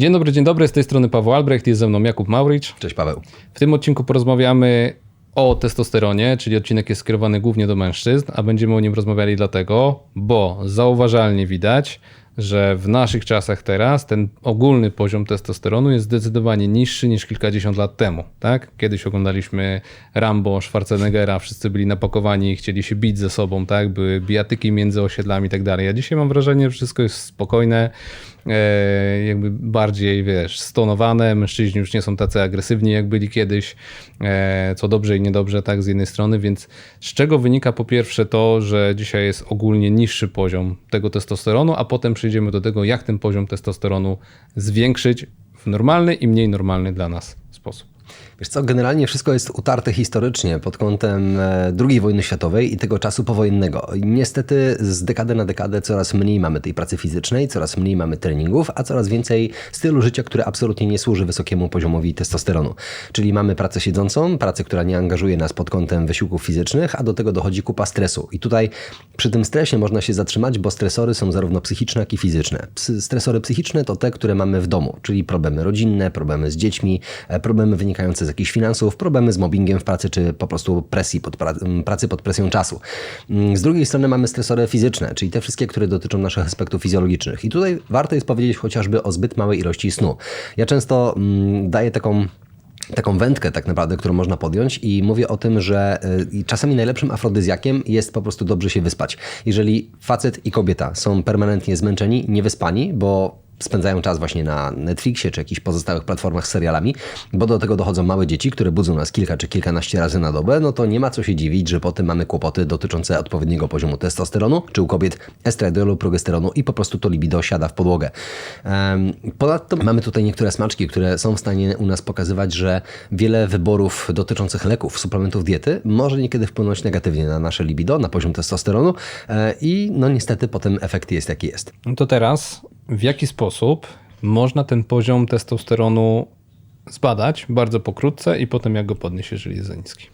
Dzień dobry, dzień dobry, z tej strony Paweł Albrecht, jest ze mną Jakub Mauricz. Cześć Paweł. W tym odcinku porozmawiamy o testosteronie, czyli odcinek jest skierowany głównie do mężczyzn, a będziemy o nim rozmawiali dlatego, bo zauważalnie widać, że w naszych czasach teraz ten ogólny poziom testosteronu jest zdecydowanie niższy niż kilkadziesiąt lat temu. Tak? Kiedyś oglądaliśmy Rambo, Schwarzeneggera, wszyscy byli napakowani i chcieli się bić ze sobą, tak? były bijatyki między osiedlami i tak dalej. A dzisiaj mam wrażenie, że wszystko jest spokojne, jakby bardziej, wiesz, stonowane. Mężczyźni już nie są tacy agresywni, jak byli kiedyś, e, co dobrze i niedobrze, tak, z jednej strony, więc z czego wynika po pierwsze to, że dzisiaj jest ogólnie niższy poziom tego testosteronu, a potem przejdziemy do tego, jak ten poziom testosteronu zwiększyć w normalny i mniej normalny dla nas sposób. Wiesz co, generalnie wszystko jest utarte historycznie pod kątem e, II wojny światowej i tego czasu powojennego. Niestety z dekady na dekadę coraz mniej mamy tej pracy fizycznej, coraz mniej mamy treningów, a coraz więcej stylu życia, które absolutnie nie służy wysokiemu poziomowi testosteronu. Czyli mamy pracę siedzącą, pracę, która nie angażuje nas pod kątem wysiłków fizycznych, a do tego dochodzi kupa stresu. I tutaj przy tym stresie można się zatrzymać, bo stresory są zarówno psychiczne, jak i fizyczne. Stresory psychiczne to te, które mamy w domu, czyli problemy rodzinne, problemy z dziećmi, e, problemy wynikające z jakichś finansów, problemy z mobbingiem w pracy, czy po prostu presji pod pra pracy pod presją czasu. Mm, z drugiej strony mamy stresory fizyczne, czyli te wszystkie, które dotyczą naszych aspektów fizjologicznych. I tutaj warto jest powiedzieć chociażby o zbyt małej ilości snu. Ja często mm, daję taką taką wędkę tak naprawdę, którą można podjąć i mówię o tym, że y, czasami najlepszym afrodyzjakiem jest po prostu dobrze się wyspać. Jeżeli facet i kobieta są permanentnie zmęczeni, niewyspani, bo spędzają czas właśnie na Netflixie czy jakichś pozostałych platformach z serialami, bo do tego dochodzą małe dzieci, które budzą nas kilka czy kilkanaście razy na dobę, no to nie ma co się dziwić, że potem mamy kłopoty dotyczące odpowiedniego poziomu testosteronu, czy u kobiet estradiolu, progesteronu i po prostu to libido siada w podłogę. Ponadto mamy tutaj niektóre smaczki, które są w stanie u nas pokazywać, że wiele wyborów dotyczących leków, suplementów diety może niekiedy wpłynąć negatywnie na nasze libido, na poziom testosteronu e, i no niestety potem efekt jest jaki jest. To teraz w jaki sposób można ten poziom testosteronu zbadać bardzo pokrótce i potem jak go podnieść, jeżeli jest za niski.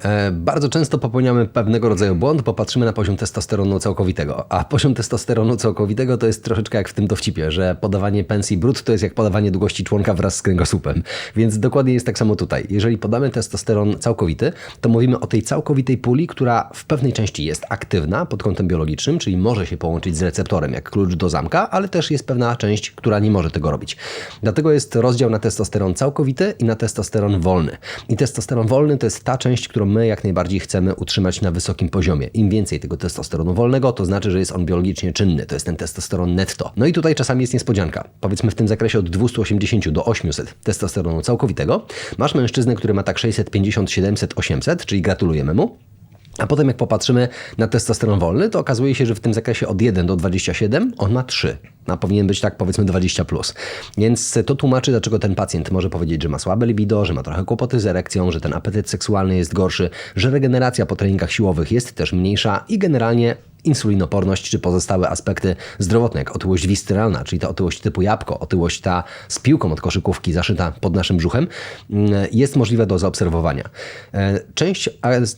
E, bardzo często popełniamy pewnego rodzaju błąd, bo patrzymy na poziom testosteronu całkowitego. A poziom testosteronu całkowitego to jest troszeczkę jak w tym dowcipie, że podawanie pensji brud to jest jak podawanie długości członka wraz z kręgosłupem. Więc dokładnie jest tak samo tutaj. Jeżeli podamy testosteron całkowity, to mówimy o tej całkowitej puli, która w pewnej części jest aktywna pod kątem biologicznym, czyli może się połączyć z receptorem jak klucz do zamka, ale też jest pewna część, która nie może tego robić. Dlatego jest rozdział na testosteron całkowity i na testosteron wolny. I testosteron wolny to jest ta część, którą my jak najbardziej chcemy utrzymać na wysokim poziomie. Im więcej tego testosteronu wolnego, to znaczy, że jest on biologicznie czynny. To jest ten testosteron netto. No i tutaj czasami jest niespodzianka. Powiedzmy w tym zakresie od 280 do 800 testosteronu całkowitego. Masz mężczyznę, który ma tak 650, 700, 800, czyli gratulujemy mu. A potem jak popatrzymy na testosteron wolny, to okazuje się, że w tym zakresie od 1 do 27 on ma 3 a powinien być tak powiedzmy 20 plus. Więc to tłumaczy, dlaczego ten pacjent może powiedzieć, że ma słabe libido, że ma trochę kłopoty z erekcją, że ten apetyt seksualny jest gorszy, że regeneracja po treningach siłowych jest też mniejsza i generalnie insulinoporność czy pozostałe aspekty zdrowotne, jak otyłość wisceralna, czyli ta otyłość typu jabłko, otyłość ta z piłką od koszykówki zaszyta pod naszym brzuchem, mm, jest możliwe do zaobserwowania. E, część,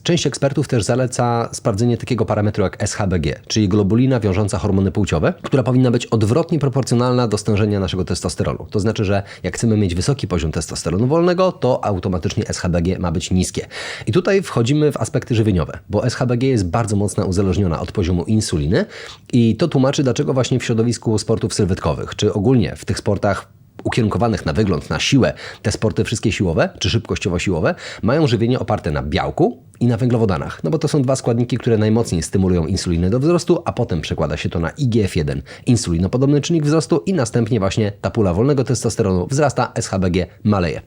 część ekspertów też zaleca sprawdzenie takiego parametru jak SHBG, czyli globulina wiążąca hormony płciowe, która powinna być odwrotnie proporcjonalna do stężenia naszego testosteronu. To znaczy, że jak chcemy mieć wysoki poziom testosteronu wolnego, to automatycznie SHBG ma być niskie. I tutaj wchodzimy w aspekty żywieniowe, bo SHBG jest bardzo mocno uzależniona od poziomu poziomu insuliny i to tłumaczy, dlaczego właśnie w środowisku sportów sylwetkowych, czy ogólnie w tych sportach ukierunkowanych na wygląd, na siłę, te sporty wszystkie siłowe, czy szybkościowo-siłowe, mają żywienie oparte na białku, i na węglowodanach. No bo to są dwa składniki, które najmocniej stymulują insulinę do wzrostu, a potem przekłada się to na IGF-1, insulinopodobny czynnik wzrostu i następnie właśnie ta pula wolnego testosteronu wzrasta, SHBG maleje.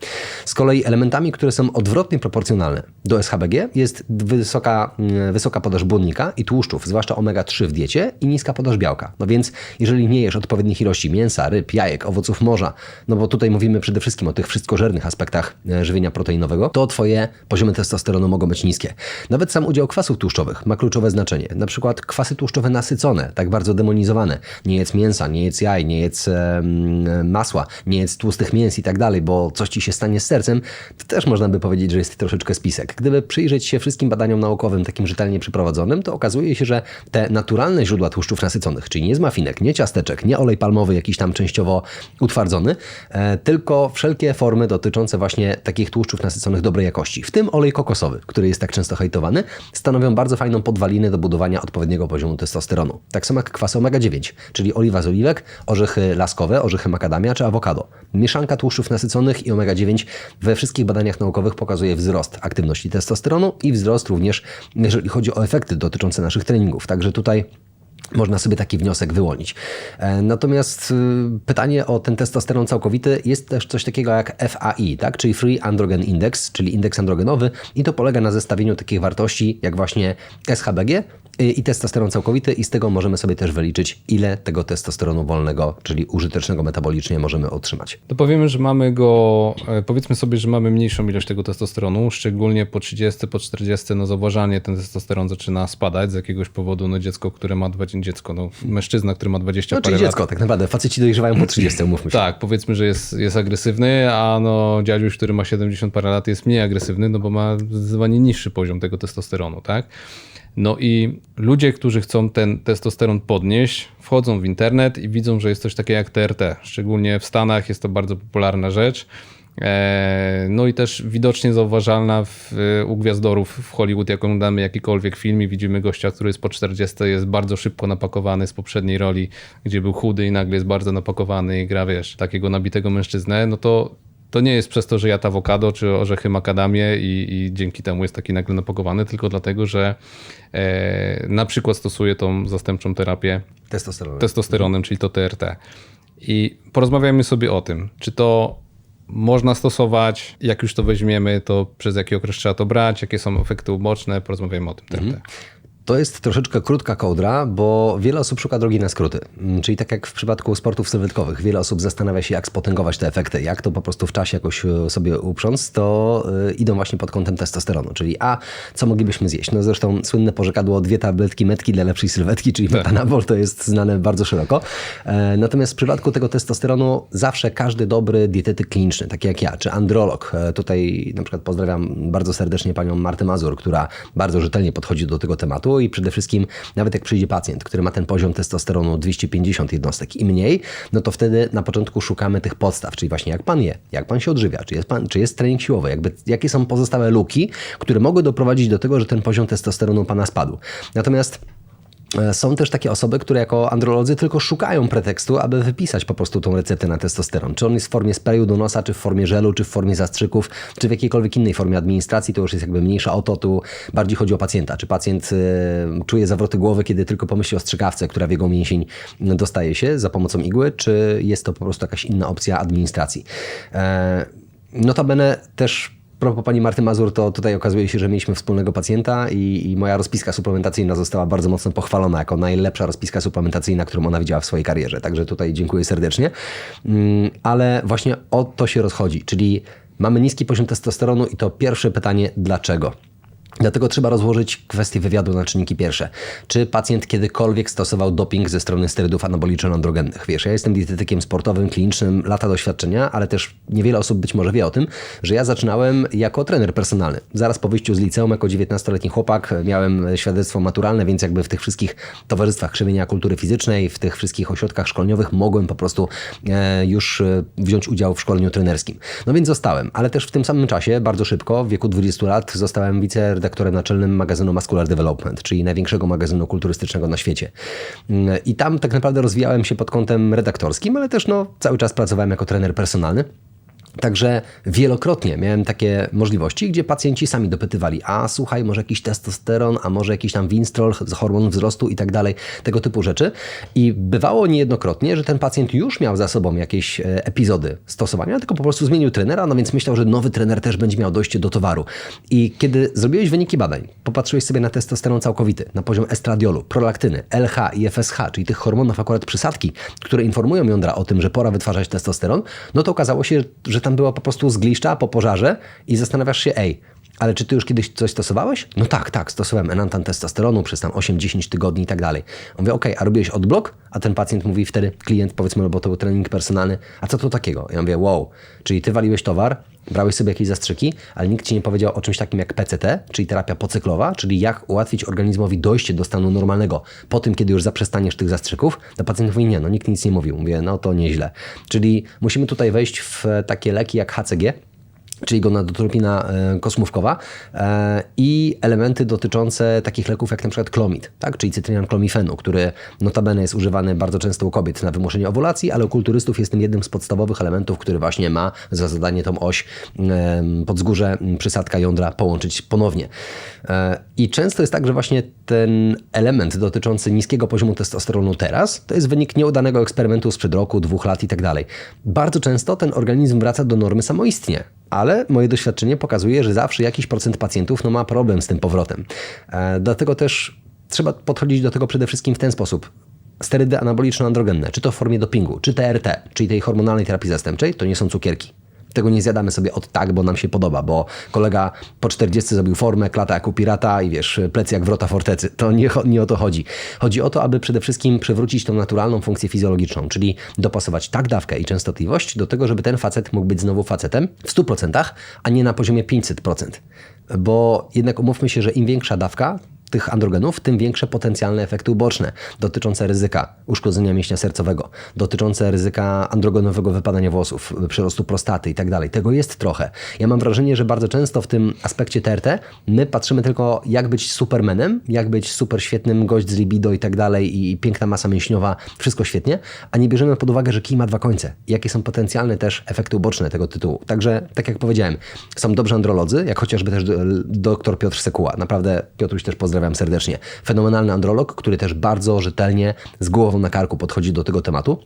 Z kolei elementami, które są odwrotnie proporcjonalne do SHBG jest wysoka, mm, wysoka podaż błonnika i tłuszczów, zwłaszcza omega-3 w diecie i niska podaż białka. No więc jeżeli nie jesz odpowiednich ilości mięsa, ryb, jajek, owoców morza, no bo tutaj mówimy przede wszystkim o tych wszystkożernych aspektach e, żywienia proteinowego, to twoje poziomy testosteronu mogą być niskie wysokie. Nawet sam udział kwasów tłuszczowych ma kluczowe znaczenie. Na przykład kwasy tłuszczowe nasycone, tak bardzo demonizowane. Nie jedz mięsa, nie jedz jaj, nie jedz em, masła, nie jedz tłustych mięs i tak dalej, bo coś ci się stanie z sercem, to też można by powiedzieć, że jest troszeczkę spisek. Gdyby przyjrzeć się wszystkim badaniom naukowym, takim rzetelnie przeprowadzonym, to okazuje się, że te naturalne źródła tłuszczów nasyconych, czyli nie z mafinek, nie ciasteczek, nie olej palmowy jakiś tam częściowo utwardzony, e, tylko wszelkie formy dotyczące właśnie takich tłuszczów nasyconych dobrej jakości, w tym olej kokosowy, który jest tak często hejtowany, stanowią bardzo fajną podwalinę do budowania odpowiedniego poziomu testosteronu. Tak samo jak kwasy omega-9, czyli oliwa z oliwek, orzechy laskowe, orzechy makadamia czy awokado. Mieszanka tłuszczów nasyconych i omega-9 we wszystkich badaniach naukowych pokazuje wzrost aktywności testosteronu i wzrost również, jeżeli chodzi o efekty dotyczące naszych treningów. Także tutaj można sobie taki wniosek wyłonić. E, Natomiast y, pytanie o ten testosteron całkowity jest też coś takiego jak FAI, tak? czyli Free Androgen Index, czyli indeks androgenowy i to polega na zestawieniu takich wartości jak właśnie SHBG i testosteron całkowity i z tego możemy sobie też wyliczyć ile tego testosteronu wolnego, czyli użytecznego metabolicznie możemy otrzymać. To powiemy, że mamy go, e, powiedzmy sobie, że mamy mniejszą ilość tego testosteronu, szczególnie po 30, po 40, no zauważalnie ten testosteron zaczyna spadać z jakiegoś powodu, no dziecko, które ma 20, dziecko, no mężczyzna, który ma 20 No parę czyli lat. dziecko, tak naprawdę. Faceci dojrzewają po 30, umówmy się. Tak, powiedzmy, że jest, jest agresywny, a no dziadziuś, który ma 70 parę lat jest mniej agresywny, no bo ma zdecydowanie niższy poziom tego testosteronu, tak? No i ludzie, którzy chcą ten testosteron podnieść, wchodzą w internet i widzą, że jest coś takiego jak TRT. Szczególnie w Stanach jest to bardzo popularna rzecz. Eee, No i też widocznie zauważalna w, u gwiazdorów w Hollywood, jak oglądamy jakikolwiek film i widzimy gościa, który jest po 40, jest bardzo szybko napakowany z poprzedniej roli, gdzie był chudy i nagle jest bardzo napakowany i gra, wiesz, takiego nabitego mężczyznę, no to to nie jest przez to, że jadł awokado czy orzechy makadamie i, i dzięki temu jest taki nagle napakowany, tylko dlatego, że e, na przykład stosuje tą zastępczą terapię Testosteron. testosteronem, czyli to TRT. I porozmawiajmy sobie o tym, czy to można stosować, jak już to weźmiemy, to przez jaki okres trzeba to brać, jakie są efekty uboczne, porozmawiajmy o tym TRT. To jest troszeczkę krótka kołdra, bo wiele osób szuka drogi na skróty. Mm, Czyli tak jak w przypadku sportów sylwetkowych, wiele osób zastanawia się, jak spotęgować te efekty, jak to po prostu w czasie jakoś e, sobie uprząc, to y, idą właśnie pod kątem testosteronu. Czyli a, co moglibyśmy zjeść? No zresztą słynne pożekadło dwie tabletki metki dla lepszej sylwetki, czyli metanabol, to jest znane bardzo szeroko. E, Natomiast w przypadku tego testosteronu zawsze każdy dobry dietetyk kliniczny, taki jak ja, czy androlog, e, tutaj na przykład pozdrawiam bardzo serdecznie panią Martę Mazur, która bardzo rzetelnie podchodzi do tego tematu i przede wszystkim nawet jak przyjdzie pacjent, który ma ten poziom testosteronu 250 jednostek i mniej, no to wtedy na początku szukamy tych podstaw, czyli właśnie jak pan je, jak pan się odżywia, czy jest, pan, czy jest trening siłowy, jakby, jakie są pozostałe luki, które mogły doprowadzić do tego, że ten poziom testosteronu pana spadł. Natomiast Są też takie osoby, które jako androlodzy tylko szukają pretekstu, aby wypisać po prostu tą receptę na testosteron. Czy on jest w formie sprayu do nosa, czy w formie żelu, czy w formie zastrzyków, czy w jakiejkolwiek innej formie administracji, to już jest jakby mniejsza o to, tu bardziej chodzi o pacjenta. Czy pacjent e, czuje zawroty głowy, kiedy tylko pomyśli o strzykawce, która w jego mięsień dostaje się za pomocą igły, czy jest to po prostu jakaś inna opcja administracji. E, Notabene też propos pani Marty Mazur, to tutaj okazuje się, że mieliśmy wspólnego pacjenta i, i moja rozpiska suplementacyjna została bardzo mocno pochwalona jako najlepsza rozpiska suplementacyjna, którą ona widziała w swojej karierze. Także tutaj dziękuję serdecznie. Mm, Ale właśnie o to się rozchodzi, czyli mamy niski poziom testosteronu i to pierwsze pytanie, dlaczego? Dlatego trzeba rozłożyć kwestię wywiadu na czynniki pierwsze. Czy pacjent kiedykolwiek stosował doping ze strony sterydów anaboliczno-androgennych? Wiesz, ja jestem dietetykiem sportowym, klinicznym, lata doświadczenia, ale też niewiele osób być może wie o tym, że ja zaczynałem jako trener personalny. Zaraz po wyjściu z liceum, jako 19-letni chłopak, miałem świadectwo maturalne, więc jakby w tych wszystkich towarzystwach krzewienia kultury fizycznej, w tych wszystkich ośrodkach szkoleniowych mogłem po prostu e, już e, wziąć udział w szkoleniu trenerskim. No więc zostałem, ale też w tym samym czasie, bardzo szybko, w wieku 20 lat, zostałem wiceredaktorem naczelnym magazynu Muscular Development, czyli największego magazynu kulturystycznego na świecie. Mm, I tam tak naprawdę rozwijałem się pod kątem redaktorskim, ale też no, cały czas pracowałem jako trener personalny. Także wielokrotnie miałem takie możliwości, gdzie pacjenci sami dopytywali, a słuchaj, może jakiś testosteron, a może jakiś tam winstrol, hormon wzrostu i tak dalej, tego typu rzeczy. I bywało niejednokrotnie, że ten pacjent już miał za sobą jakieś e, epizody stosowania, tylko po prostu zmienił trenera, no więc myślał, że nowy trener też będzie miał dojście do towaru. I kiedy zrobiłeś wyniki badań, popatrzyłeś sobie na testosteron całkowity, na poziom estradiolu, prolaktyny, LH i FSH, czyli tych hormonów akurat przysadki, które informują jądra o tym, że pora wytwarzać testosteron, no to okazało się, że tam była po prostu zgliszcza po pożarze i zastanawiasz się, ej, ale czy ty już kiedyś coś stosowałeś? No tak, tak, stosowałem enantan testosteronu przez tam 8-10 tygodni i tak dalej. On mówi, okej, a robiłeś odblok? A ten pacjent mówi wtedy, klient powiedzmy, bo to był trening personalny, a co to takiego? Ja mówię, wow, czyli ty waliłeś towar, brałeś sobie jakieś zastrzyki, ale nikt ci nie powiedział o czymś takim jak PCT, czyli terapia pocyklowa, czyli jak ułatwić organizmowi dojście do stanu normalnego po tym, kiedy już zaprzestaniesz tych zastrzyków. To pacjent mówi, nie, no nikt nic nie mówił. Mówię, no to nieźle. Czyli musimy tutaj wejść w takie leki jak HCG, czyli gonadotropina e, kosmówkowa e, i elementy dotyczące takich leków jak na przykład klomid, tak? czyli cytrynian klomifenu, który notabene jest używany bardzo często u kobiet na wymuszenie owulacji, ale u kulturystów jest tym jednym z podstawowych elementów, który właśnie ma za zadanie tą oś e, podzgórze, przysadka jądra połączyć ponownie. E, I często jest tak, że właśnie ten element dotyczący niskiego poziomu testosteronu teraz, to jest wynik nieudanego eksperymentu sprzed roku, dwóch lat i tak dalej. Bardzo często ten organizm wraca do normy samoistnie. Ale moje doświadczenie pokazuje, że zawsze jakiś procent pacjentów no, ma problem z tym powrotem. E, dlatego też trzeba podchodzić do tego przede wszystkim w ten sposób. Sterydy anaboliczno-androgenne, czy to w formie dopingu, czy TRT, czyli tej hormonalnej terapii zastępczej, to nie są cukierki. Tego nie zjadamy sobie od tak, bo nam się podoba, bo kolega po 40 zrobił formę, klata jak u pirata i wiesz, plecy jak wrota fortecy. To nie, nie o to chodzi. Chodzi o to, aby przede wszystkim przywrócić tą naturalną funkcję fizjologiczną, czyli dopasować tak dawkę i częstotliwość do tego, żeby ten facet mógł być znowu facetem w 100%, a nie na poziomie 500%. Bo jednak umówmy się, że im większa dawka, tych androgenów, tym większe potencjalne efekty uboczne dotyczące ryzyka uszkodzenia mięśnia sercowego, dotyczące ryzyka androgenowego wypadania włosów, przyrostu prostaty i tak dalej. Tego jest trochę. Ja mam wrażenie, że bardzo często w tym aspekcie TRT my patrzymy tylko jak być supermenem, jak być super świetnym gość z libido i tak dalej i piękna masa mięśniowa, wszystko świetnie, a nie bierzemy pod uwagę, że kij ma dwa końce. Jakie są potencjalne też efekty uboczne tego tytułu. Także, tak jak powiedziałem, są dobrzy androlodzy, jak chociażby też dr Piotr Sekuła. Naprawdę Piotruś też pozdrawiam pozdrawiam serdecznie. Fenomenalny androlog, który też bardzo rzetelnie, z głową na karku podchodzi do tego tematu.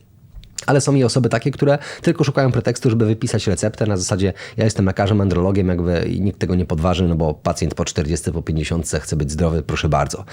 Ale są i osoby takie, które tylko szukają pretekstu, żeby wypisać receptę na zasadzie ja jestem lekarzem, andrologiem, jakby i nikt tego nie podważy, no bo pacjent po 40, po 50 chce być zdrowy, proszę bardzo.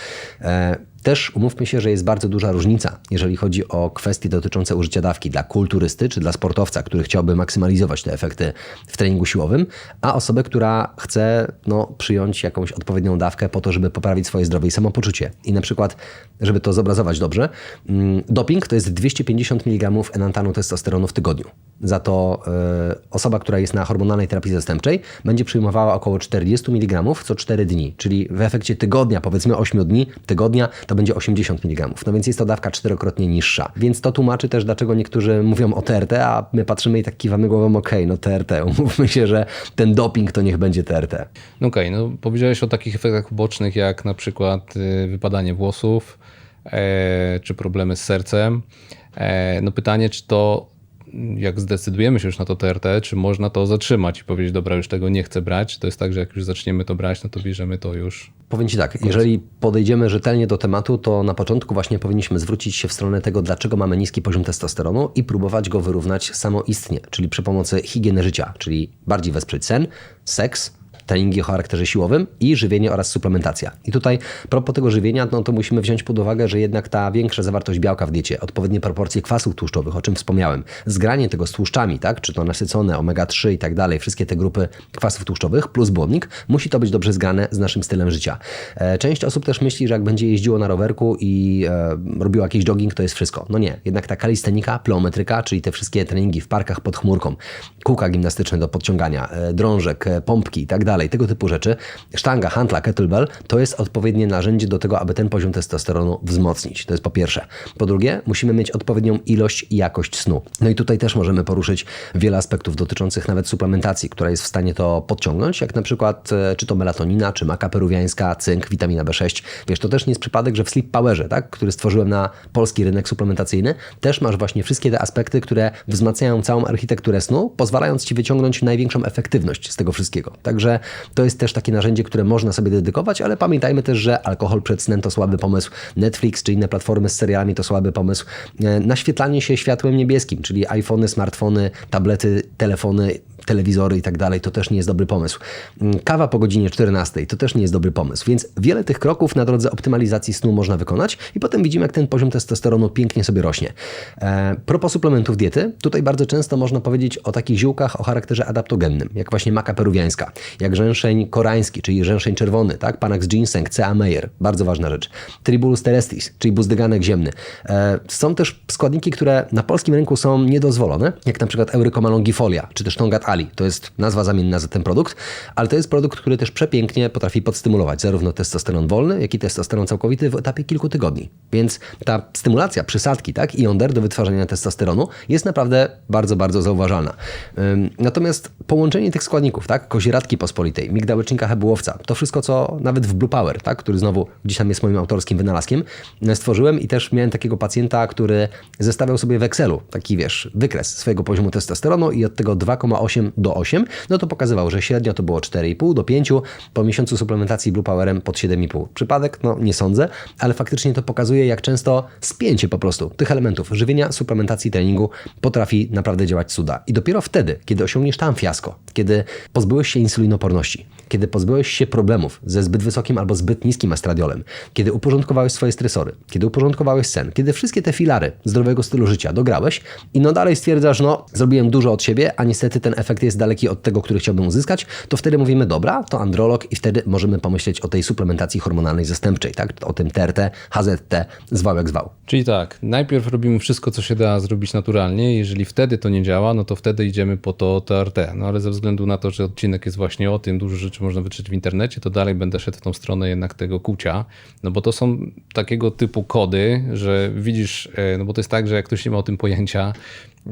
E, też umówmy się, że jest bardzo duża różnica, jeżeli chodzi o kwestie dotyczące użycia dawki dla kulturysty czy dla sportowca, który chciałby maksymalizować te efekty w treningu siłowym, a osobę, która chce no, przyjąć jakąś odpowiednią dawkę po to, żeby poprawić swoje zdrowie i samopoczucie. I na przykład, żeby to zobrazować dobrze, mm, doping to jest 250 mg enantanu testosteronu w tygodniu. Za to y, osoba, która jest na hormonalnej terapii zastępczej, będzie przyjmowała około 40 mg co 4 dni, czyli w efekcie tygodnia, powiedzmy 8 dni, tygodnia, to będzie 80 mg. No więc jest to dawka czterokrotnie niższa. Więc to tłumaczy też, dlaczego niektórzy mówią o TRT, a my patrzymy i tak kiwamy głową, ok, no TRT. Umówmy się, że ten doping to niech będzie TRT. No okej, okay, no powiedziałeś o takich efektach bocznych, jak na przykład y, wypadanie włosów, e, czy problemy z sercem. E, no pytanie, czy to jak zdecydujemy się już na to TRT, czy można to zatrzymać i powiedzieć, dobra, już tego nie chcę brać? To jest tak, że jak już zaczniemy to brać, no to bierzemy to już. Powiem Ci tak, jeżeli podejdziemy rzetelnie do tematu, to na początku właśnie powinniśmy zwrócić się w stronę tego, dlaczego mamy niski poziom testosteronu i próbować go wyrównać samoistnie, czyli przy pomocy higieny życia, czyli bardziej wesprzeć sen, seks, treningi o charakterze siłowym i żywienie oraz suplementacja. I tutaj propos tego żywienia, no to musimy wziąć pod uwagę, że jednak ta większa zawartość białka w diecie, odpowiednie proporcje kwasów tłuszczowych, o czym wspomniałem, zgranie tego z tłuszczami, tak, czy to nasycone, omega-3 i tak dalej, wszystkie te grupy kwasów tłuszczowych plus błonnik, musi to być dobrze zgrane z naszym stylem życia. E, część osób też myśli, że jak będzie jeździło na rowerku i e, robiło jakiś jogging, to jest wszystko. No nie, jednak ta kalistenika, pleometryka, czyli te wszystkie treningi w parkach pod chmurką, kółka gimnastyczne do podciągania, e, drążek, e, pompki i tak dalej, dalej, tego typu rzeczy, sztanga, hantla, kettlebell to jest odpowiednie narzędzie do tego, aby ten poziom testosteronu wzmocnić. To jest po pierwsze. Po drugie, musimy mieć odpowiednią ilość i jakość snu. No i tutaj też możemy poruszyć wiele aspektów dotyczących nawet suplementacji, która jest w stanie to podciągnąć, jak na przykład e, czy to melatonina, czy maka peruwiańska, cynk, witamina B6. Wiesz, to też nie jest przypadek, że w Sleep Powerze, tak, który stworzyłem na polski rynek suplementacyjny, też masz właśnie wszystkie te aspekty, które wzmacniają całą architekturę snu, pozwalając Ci wyciągnąć największą efektywność z tego wszystkiego. Także to jest też takie narzędzie, które można sobie dedykować, ale pamiętajmy też, że alkohol przed snem to słaby pomysł, Netflix czy inne platformy z serialami to słaby pomysł, e, naświetlanie się światłem niebieskim, czyli iPhony, smartfony, tablety, telefony, telewizory i tak dalej, to też nie jest dobry pomysł. Mm, Kawa po godzinie 14 to też nie jest dobry pomysł, więc wiele tych kroków na drodze optymalizacji snu można wykonać i potem widzimy, jak ten poziom testosteronu pięknie sobie rośnie. E, propos suplementów diety, tutaj bardzo często można powiedzieć o takich ziółkach o charakterze adaptogennym, jak właśnie maka peruwiańska, jak rzęszeń koreański, czyli rzęszeń czerwony, tak? Panax ginseng, C.A. Meyer, bardzo ważna rzecz. Tribulus terrestris, czyli buzdyganek ziemny. E, są też składniki, które na polskim rynku są niedozwolone, jak na przykład Eurycoma longifolia, czy też Tongat Ali. To jest nazwa zamienna za ten produkt, ale to jest produkt, który też przepięknie potrafi podstymulować zarówno testosteron wolny, jak i testosteron całkowity w etapie kilku tygodni. Więc ta stymulacja przysadki, tak, i onder do wytwarzania testosteronu jest naprawdę bardzo, bardzo zauważalna. Natomiast połączenie tych składników, tak, kozieradki pospolitej, migdałecznika hebułowca, to wszystko, co nawet w Blue Power, tak, który znowu gdzieś tam jest moim autorskim wynalazkiem, e, stworzyłem i też miałem takiego pacjenta, który zestawiał sobie w Excelu taki, wiesz, wykres swojego poziomu testosteronu i od tego 2,8 do 8, no to pokazywał, że średnio to było 4,5 do 5, po miesiącu suplementacji Blue Powerem pod 7,5. Przypadek? No nie sądzę, ale faktycznie to pokazuje, jak często spięcie po prostu tych elementów żywienia, suplementacji, treningu potrafi naprawdę działać cuda. I dopiero wtedy, kiedy osiągniesz tam fiasko, kiedy pozbyłeś się insulinoporności, kiedy pozbyłeś się problemów ze zbyt wysokim albo zbyt niskim estradiolem, kiedy uporządkowałeś swoje stresory, kiedy uporządkowałeś sen, kiedy wszystkie te filary zdrowego stylu życia dograłeś i no dalej stwierdzasz, no zrobiłem dużo od siebie, a niestety ten efekt jest daleki od tego, który chciałbym uzyskać, to wtedy mówimy, dobra, to androlog i wtedy możemy pomyśleć o tej suplementacji hormonalnej zastępczej, tak? O tym TRT, HZT, zwał jak zwał. Czyli tak, najpierw robimy wszystko, co się da zrobić naturalnie. Jeżeli wtedy to nie działa, no to wtedy idziemy po to TRT. No ale ze względu na to, że odcinek jest właśnie o tym, dużo rzeczy można wyczytać w internecie, to dalej będę szedł w tą stronę jednak tego kucia. No bo to są takiego typu kody, że widzisz, e, no bo to jest tak, że jak ktoś nie ma o tym pojęcia,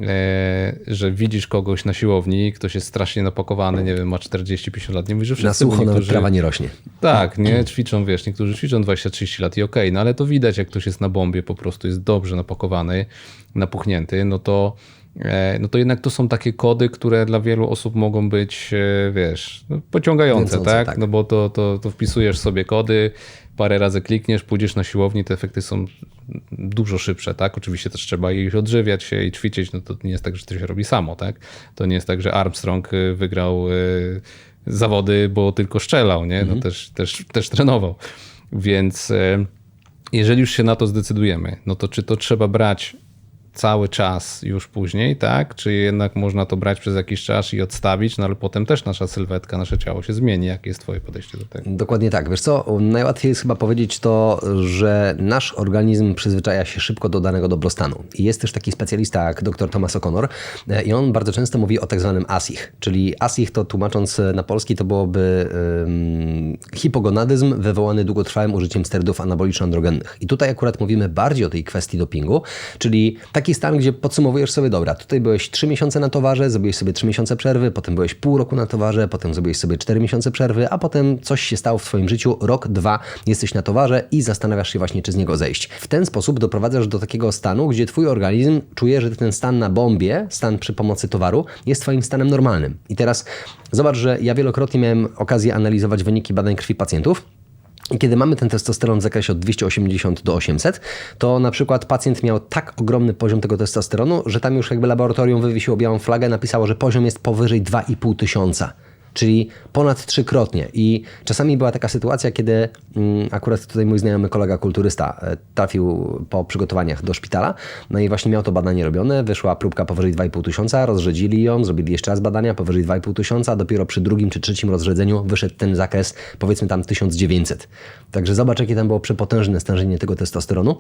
e, że widzisz kogoś na siłowni, ktoś jest strasznie napakowany, nie wiem, ma 40-50 lat, nie mówisz, że Na wszyscy, bo sucho niektórzy- trawa nie rośnie. tak, nie, ćwiczą, wiesz, niektórzy ćwiczą 20-30 lat i okej, no ale to widać, jak ktoś jest na bombie, po prostu jest dobrze napakowany, napuchnięty, no to, no to jednak to są takie kody, które dla wielu osób mogą być, e, wiesz, no, pociągające, tak? tak. No bo to, to, to wpisujesz sobie kody, parę razy klikniesz, pójdziesz na siłowni, te efekty są dużo szybsze, tak? Oczywiście też trzeba ich odżywiać się i ćwiczyć, no to nie jest tak, że to się robi samo, tak? To nie jest tak, że Armstrong y, wygrał zawody, bo tylko strzelał, nie? No też, też, też trenował. Więc jeżeli już się na to zdecydujemy, no to czy to trzeba brać cały czas już później, tak? Czy jednak można to brać przez jakiś czas i odstawić, no ale potem też nasza sylwetka, nasze ciało się zmieni. Jakie jest twoje podejście do tego? Dokładnie tak. Wiesz co, najłatwiej jest chyba powiedzieć to, że nasz organizm przyzwyczaja się szybko do danego dobrostanu. I jest też taki specjalista jak dr Thomas O'Connor e, i on bardzo często mówi o tak zwanym ASIH, czyli ASIH to tłumacząc na polski to byłoby hipogonadyzm wywołany długotrwałym użyciem sterydów anaboliczno-androgennych. I tutaj akurat mówimy bardziej o tej kwestii dopingu, czyli taki stan, gdzie podsumowujesz sobie, dobra, tutaj byłeś 3 miesiące na towarze, zrobiłeś sobie 3 miesiące przerwy, potem byłeś pół roku na towarze, potem zrobiłeś sobie 4 miesiące przerwy, a potem coś się stało w Twoim życiu, rok, dwa, jesteś na towarze i zastanawiasz się właśnie, czy z niego zejść. W ten sposób doprowadzasz do takiego stanu, gdzie Twój organizm czuje, że ten stan na bombie, stan przy pomocy towaru, jest Twoim stanem normalnym. I teraz zobacz, że ja wielokrotnie miałem okazję analizować wyniki badań krwi pacjentów. I kiedy mamy ten testosteron w zakresie od 280 do 800, to na przykład pacjent miał tak ogromny poziom tego testosteronu, że tam już jakby laboratorium wywiesiło białą flagę, napisało, że poziom jest powyżej 2,5 tysiąca. Czyli ponad trzykrotnie. I czasami była taka sytuacja, kiedy mm, akurat tutaj mój znajomy kolega kulturysta e, trafił po przygotowaniach do szpitala, no i właśnie miał to badanie robione, wyszła próbka powyżej 2,5 tysiąca, rozrzedzili ją, zrobili jeszcze raz badania powyżej 2,5 tysiąca, dopiero przy drugim czy trzecim rozrzedzeniu wyszedł ten zakres, powiedzmy tam 1900. Także zobacz, jakie tam było przepotężne stężenie tego testosteronu.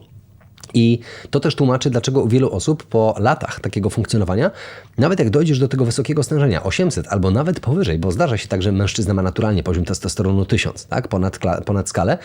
I to też tłumaczy, dlaczego u wielu osób po latach takiego funkcjonowania, nawet jak dojdziesz do tego wysokiego stężenia 800 albo nawet powyżej, bo zdarza się tak, że mężczyzna ma naturalnie poziom testosteronu 1000, tak, ponad, ponad skalę,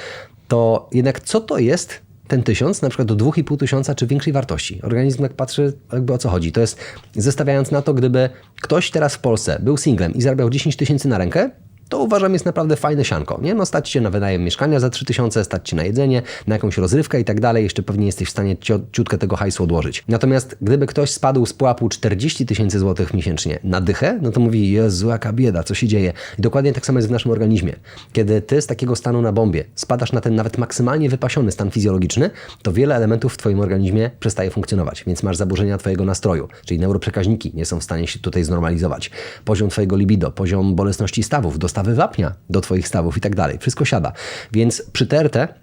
to jednak co to jest ten 1000 na przykład do 2,5 tysiąca czy większej wartości? Organizm tak patrzy, jakby o co chodzi. To jest, zestawiając na to, gdyby ktoś teraz w Polsce był singlem i zarabiał 10 tysięcy na rękę, to uważam jest naprawdę fajne sianko. Nie? No stać na wynajem mieszkania za 3000, stać się na jedzenie, na jakąś rozrywkę i tak dalej. Jeszcze pewnie jesteś w stanie ciutkę tego hajsu odłożyć. Natomiast gdyby ktoś spadł z pułapu 40 tysięcy złotych miesięcznie na dychę, no to mówi, Jezu, jaka bieda, co się dzieje? I dokładnie tak samo jest w naszym organizmie. Kiedy ty z takiego stanu na bombie spadasz na ten nawet maksymalnie wypasiony stan fizjologiczny, to wiele elementów w twoim organizmie przestaje funkcjonować, więc masz zaburzenia twojego nastroju, czyli neuroprzekaźniki nie są w stanie się tutaj znormalizować. Poziom twojego libido, poziom bolesności stawów, dostawy wapnia do twoich stawów i tak dalej. Wszystko siada. Więc przy TRT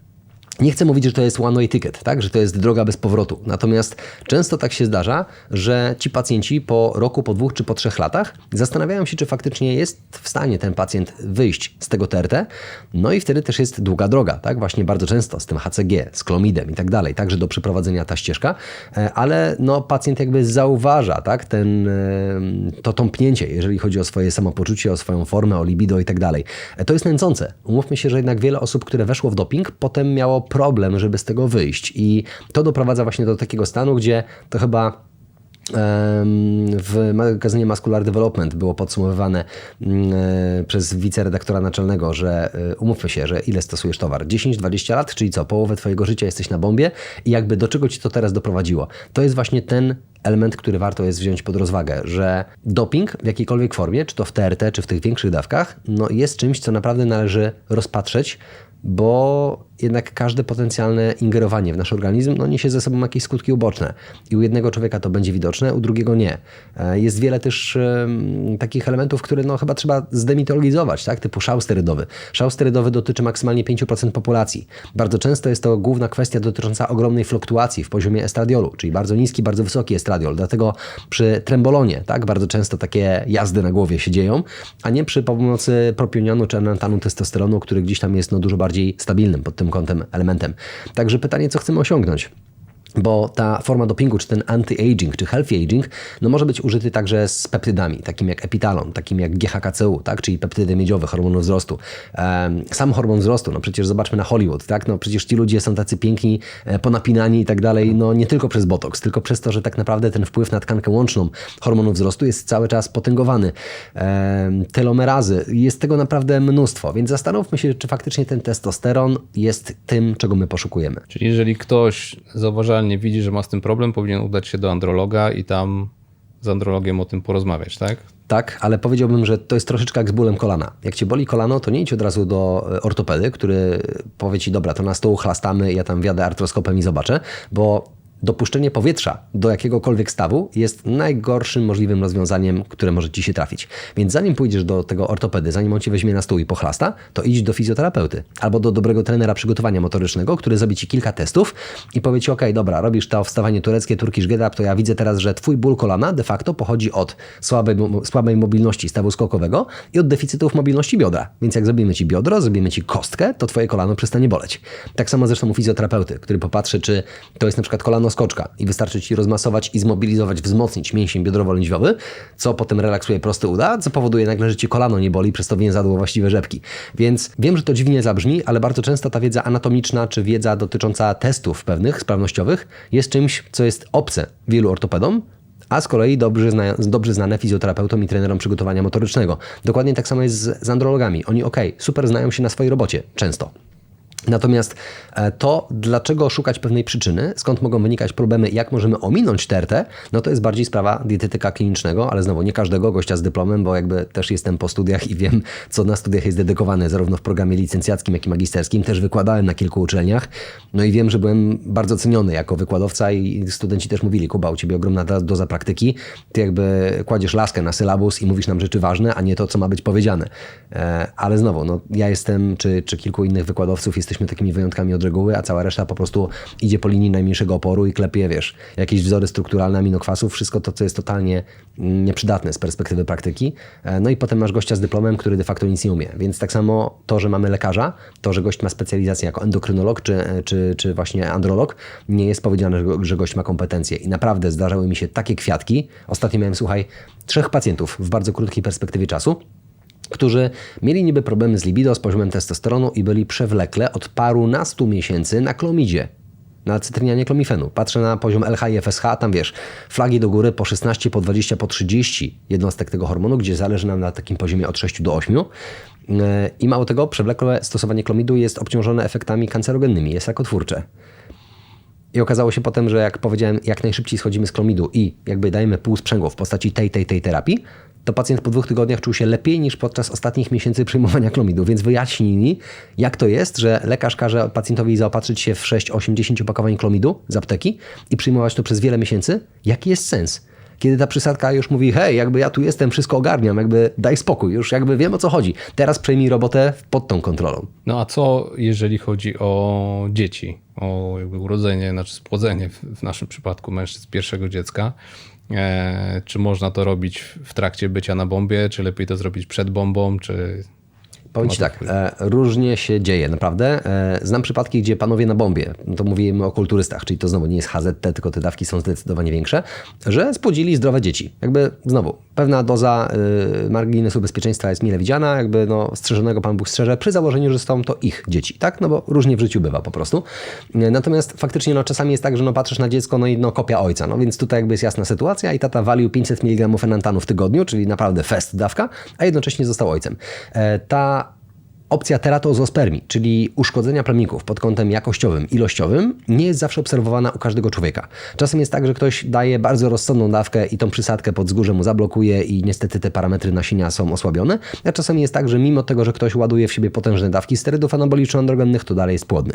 nie chcę mówić, że to jest one-way ticket, tak? że to jest droga bez powrotu. Natomiast często tak się zdarza, że ci pacjenci po roku, po dwóch czy po trzech latach zastanawiają się, czy faktycznie jest w stanie ten pacjent wyjść z tego TRT. No i wtedy też jest długa droga, tak? Właśnie bardzo często z tym HCG, z klomidem i tak dalej, także do przeprowadzenia ta ścieżka, E, ale no, pacjent jakby zauważa tak? Ten, e, to tąpnięcie, jeżeli chodzi o swoje samopoczucie, o swoją formę, o libido i tak dalej. E, To jest nęcące. Umówmy się, że jednak wiele osób, które weszło w doping, potem miało problem, żeby z tego wyjść. I to doprowadza właśnie do takiego stanu, gdzie to chyba w magazynie Muscular Development było podsumowywane mm, e, przez wiceredaktora naczelnego, że e, umówmy się, że ile stosujesz towar? 10-20 lat, czyli co? Połowę twojego życia jesteś na bombie i jakby do czego ci to teraz doprowadziło? To jest właśnie ten element, który warto jest wziąć pod rozwagę, że doping w jakiejkolwiek formie, czy to w TRT, czy w tych większych dawkach, no jest czymś, co naprawdę należy rozpatrzeć, bo jednak każde potencjalne ingerowanie w nasz organizm no, niesie ze sobą jakieś skutki uboczne. I u jednego człowieka to będzie widoczne, u drugiego nie. E, Jest wiele też takich elementów, które no, chyba trzeba zdemitologizować, tak? typu szał sterydowy. Szał sterydowy dotyczy maksymalnie 5% populacji. Bardzo często jest to główna kwestia dotycząca ogromnej fluktuacji w poziomie estradiolu, czyli bardzo niski, bardzo wysoki estradiol. Dlatego przy trembolonie tak, bardzo często takie jazdy na głowie się dzieją, a nie przy pomocy propionionu czy enantanu testosteronu, który gdzieś tam jest no, dużo bardziej stabilnym pod tym kątem elementem. Także pytanie, co chcemy osiągnąć? Bo ta forma dopingu, czy ten anti-aging, czy healthy aging, no może być użyty także z peptydami, takim jak epitalon, takim jak GHKCU, tak? czyli peptydy miedziowe, hormonu wzrostu. Sam hormon wzrostu, no przecież zobaczmy na Hollywood, tak? no przecież ci ludzie są tacy piękni, e, ponapinani i tak dalej, no nie tylko przez botoks, tylko przez to, że tak naprawdę ten wpływ na tkankę łączną hormonu wzrostu jest cały czas potęgowany. Telomerazy, jest tego naprawdę mnóstwo, więc zastanówmy się, czy faktycznie ten testosteron jest tym, czego my poszukujemy. Czyli jeżeli ktoś zauważalnie widzi, że ma z tym problem, powinien udać się do androloga i tam z andrologiem o tym porozmawiać, tak? Tak, ale powiedziałbym, że to jest troszeczkę jak z bólem kolana. Jak cię boli kolano, to nie idź od razu do e, ortopedy, który powie ci, dobra, to na stół chlastamy, ja tam wjadę artroskopem i zobaczę, bo dopuszczenie powietrza do jakiegokolwiek stawu jest najgorszym możliwym rozwiązaniem, które może ci się trafić. Więc zanim pójdziesz do tego ortopedy, zanim on ci weźmie na stół i pochlasta, to idź do fizjoterapeuty albo do dobrego trenera przygotowania motorycznego, który zrobi ci kilka testów i powie ci, ok, dobra, robisz to wstawanie tureckie, turkish get up, to ja widzę teraz, że twój ból kolana de facto pochodzi od słabej, słabej mobilności stawu skokowego i od deficytów mobilności biodra. Więc jak zrobimy ci biodro, zrobimy ci kostkę, to twoje kolano przestanie boleć. Tak samo zresztą u fizjoterapeuty, który popatrzy, czy to jest na przykład kolano skoczka i wystarczy ci rozmasować i zmobilizować, wzmocnić mięsień biodrowo-lędźwiowy, co potem relaksuje prosty uda, co powoduje nagle, że ci kolano nie boli, przez to więzadło właściwe rzepki. Więc wiem, że to dziwnie zabrzmi, ale bardzo często ta wiedza anatomiczna czy wiedza dotycząca testów pewnych, sprawnościowych jest czymś, co jest obce wielu ortopedom, a z kolei dobrze, zna, dobrze znane fizjoterapeutom i trenerom przygotowania motorycznego. Dokładnie tak samo jest z, z andrologami. Oni, ok, super znają się na swojej robocie, często. Natomiast e, to, dlaczego szukać pewnej przyczyny, skąd mogą wynikać problemy, jak możemy ominąć TRT, no to jest bardziej sprawa dietetyka klinicznego, ale znowu nie każdego gościa z dyplomem, bo jakby też jestem po studiach i wiem, co na studiach jest dedykowane, zarówno w programie licencjackim, jak i magisterskim. Też wykładałem na kilku uczelniach, no i wiem, że byłem bardzo ceniony jako wykładowca i studenci też mówili, Kuba, u Ciebie ogromna do- doza praktyki, Ty jakby kładziesz laskę na sylabus i mówisz nam rzeczy ważne, a nie to, co ma być powiedziane. E, Ale znowu, no, ja jestem, czy, czy kilku innych wykładowców, jesteśmy takimi wyjątkami od reguły, a cała reszta po prostu idzie po linii najmniejszego oporu i klepie, wiesz, jakieś wzory strukturalne aminokwasów, wszystko to, co jest totalnie nieprzydatne z perspektywy praktyki. E, No i potem masz gościa z dyplomem, który de facto nic nie umie. Więc tak samo to, że mamy lekarza, to, że gość ma specjalizację jako endokrynolog czy, czy, czy właśnie androlog, nie jest powiedziane, że gość ma kompetencje. I naprawdę zdarzały mi się takie kwiatki. Ostatnio miałem, słuchaj, trzech pacjentów w bardzo krótkiej perspektywie czasu, którzy mieli niby problemy z libido, z poziomem testosteronu i byli przewlekle od parunastu miesięcy na klomidzie. na cytrynianie klomifenu. Patrzę na poziom LH i FSH, a tam wiesz, flagi do góry po 16, po 20, po 30 jednostek tego hormonu, gdzie zależy nam na takim poziomie od 6 do 8. E, I mało tego, przewlekłe stosowanie klomidu jest obciążone efektami kancerogennymi, jest rakotwórcze. I okazało się potem, że jak powiedziałem, jak najszybciej schodzimy z klomidu i jakby dajemy pół sprzęgło w postaci tej, tej, tej terapii, to pacjent po dwóch tygodniach czuł się lepiej niż podczas ostatnich miesięcy przyjmowania klomidu. Więc wyjaśnili, jak to jest, że lekarz każe pacjentowi zaopatrzyć się w 6-80 opakowań klomidu z apteki i przyjmować to przez wiele miesięcy. Jaki jest sens? Kiedy ta przysadka już mówi, hej, jakby ja tu jestem, wszystko ogarniam, jakby daj spokój, już jakby wiem o co chodzi. Teraz przejmij robotę pod tą kontrolą. No a co jeżeli chodzi o dzieci, o jakby urodzenie, znaczy spłodzenie w, naszym przypadku mężczyzn pierwszego dziecka? E, czy można to robić w trakcie bycia na bombie, czy lepiej to zrobić przed bombą, czy Powiem Ci tak, e, różnie się dzieje, naprawdę. E, znam przypadki, gdzie panowie na bombie, no to mówimy o kulturystach, czyli to znowu nie jest HZT, tylko te dawki są zdecydowanie większe, że spłodzili zdrowe dzieci. Jakby znowu, pewna doza y, marginesu bezpieczeństwa jest mile widziana, jakby no, strzeżonego Pan Bóg strzeże, przy założeniu, że są to ich dzieci, tak? No bo różnie w życiu bywa po prostu. E, Natomiast faktycznie no, czasami jest tak, że no, patrzysz na dziecko, no i no, kopia ojca, no więc tutaj jakby jest jasna sytuacja i tata walił 500 mg enantanu w tygodniu, czyli naprawdę fest dawka, a jednocześnie został ojcem. E, Ta Opcja teratozospermii, czyli uszkodzenia plemników pod kątem jakościowym, ilościowym, nie jest zawsze obserwowana u każdego człowieka. Czasem jest tak, że ktoś daje bardzo rozsądną dawkę i tą przysadkę pod wzgórze mu zablokuje i niestety te parametry nasienia są osłabione, a czasem jest tak, że mimo tego, że ktoś ładuje w siebie potężne dawki sterydów anaboliczno-androgennych, to dalej jest płodny.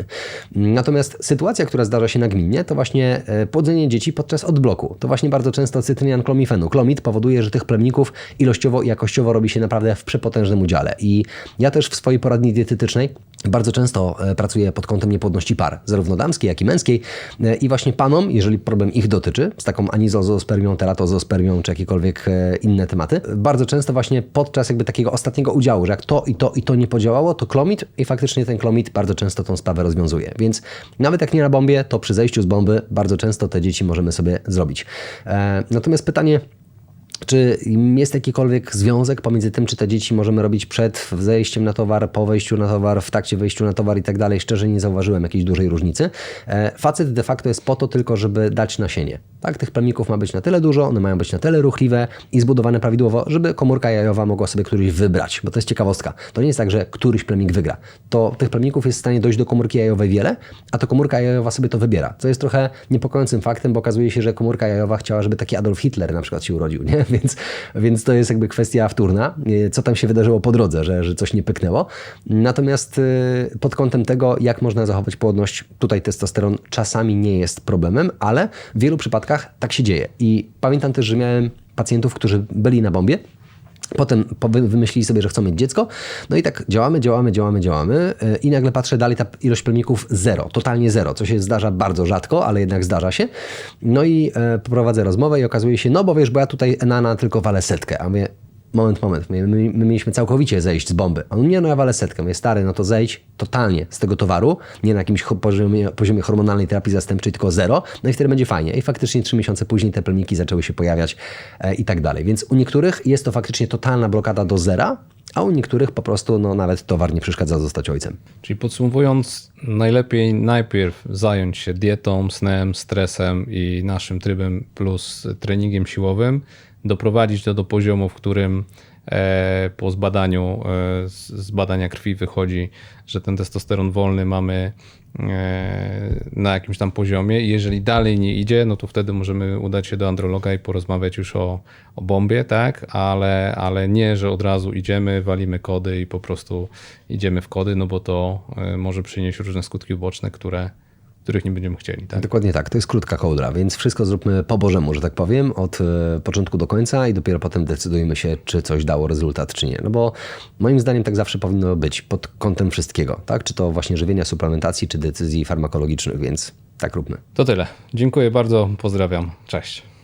Natomiast sytuacja, która zdarza się nagminnie, to właśnie e, płodzenie dzieci podczas odbloku. To właśnie bardzo często cytrynian klomifenu. Klomid powoduje, że tych plemników ilościowo i jakościowo robi się naprawdę w przepotężnym udziale. I ja też w swojej poradni dietetycznej bardzo często e, pracuję pod kątem niepłodności par, zarówno damskiej, jak i męskiej. E, I właśnie panom, jeżeli problem ich dotyczy, z taką anizozospermią, teratozospermią, czy jakiekolwiek e, inne tematy, bardzo często właśnie podczas jakby takiego ostatniego udziału, że jak to i to i to nie podziałało, to klomid i faktycznie ten klomid bardzo często tą sprawę rozwiązuje. Więc nawet jak nie na bombie, to przy zejściu z bomby bardzo często te dzieci możemy sobie zrobić. Natomiast pytanie, czy jest jakikolwiek związek pomiędzy tym, czy te dzieci możemy robić przed zejściem na towar, po wejściu na towar, w trakcie wejściu na towar i tak dalej? Szczerze nie zauważyłem jakiejś dużej różnicy. E, facet de facto jest po to tylko, żeby dać nasienie. Tak, tych plemników ma być na tyle dużo, one mają być na tyle ruchliwe i zbudowane prawidłowo, żeby komórka jajowa mogła sobie któryś wybrać, bo to jest ciekawostka. To nie jest tak, że któryś plemnik wygra. To tych plemników jest w stanie dojść do komórki jajowej wiele, a to komórka jajowa sobie to wybiera. Co jest trochę niepokojącym faktem, bo okazuje się, że komórka jajowa chciała, żeby taki Adolf Hitler na przykład się urodził, nie? Więc, więc to jest jakby kwestia wtórna, co tam się wydarzyło po drodze, że, że coś nie pyknęło. Natomiast y, pod kątem tego, jak można zachować płodność, tutaj testosteron czasami nie jest problemem, ale w wielu przypadkach tak się dzieje. I pamiętam też, że miałem pacjentów, którzy byli na bombie, Potem wymyślili sobie, że chcą mieć dziecko. No i tak działamy, działamy, działamy, działamy. y, I nagle patrzę dalej, ta ilość plemników zero, totalnie zero, co się zdarza bardzo rzadko, ale jednak zdarza się. No i e, poprowadzę rozmowę i okazuje się, no bo wiesz, bo ja tutaj Enana tylko walę setkę. A mówię, moment, moment, my, my, my mieliśmy całkowicie zejść z bomby. On nie, no ja walę setkę. Mówię, stary, no to zejdź totalnie z tego towaru, nie na jakimś poziomie, poziomie hormonalnej terapii zastępczej, tylko zero, no i wtedy będzie fajnie. I faktycznie trzy miesiące później te plemniki zaczęły się pojawiać e, i tak dalej. Więc u niektórych jest to faktycznie totalna blokada do zera, a u niektórych po prostu no, nawet towar nie przeszkadza zostać ojcem. Czyli podsumowując, najlepiej najpierw zająć się dietą, snem, stresem i naszym trybem plus treningiem siłowym, doprowadzić to do poziomu, w którym e, po zbadaniu, e, z, badania krwi wychodzi, że ten testosteron wolny mamy e, na jakimś tam poziomie jeżeli dalej nie idzie, no to wtedy możemy udać się do androloga i porozmawiać już o, o bombie, tak? Ale, ale nie, że od razu idziemy, walimy kody i po prostu idziemy w kody, no bo to może przynieść różne skutki uboczne, które, których nie będziemy chcieli, tak? Dokładnie tak, to jest krótka kołdra, więc wszystko zróbmy po Bożemu, że tak powiem, od e, początku do końca i dopiero potem decydujmy się, czy coś dało rezultat, czy nie. No bo moim zdaniem tak zawsze powinno być pod kątem wszystkiego, tak? Czy to właśnie żywienia, suplementacji, czy decyzji farmakologicznych, więc tak róbmy. To tyle. Dziękuję bardzo, pozdrawiam. Cześć.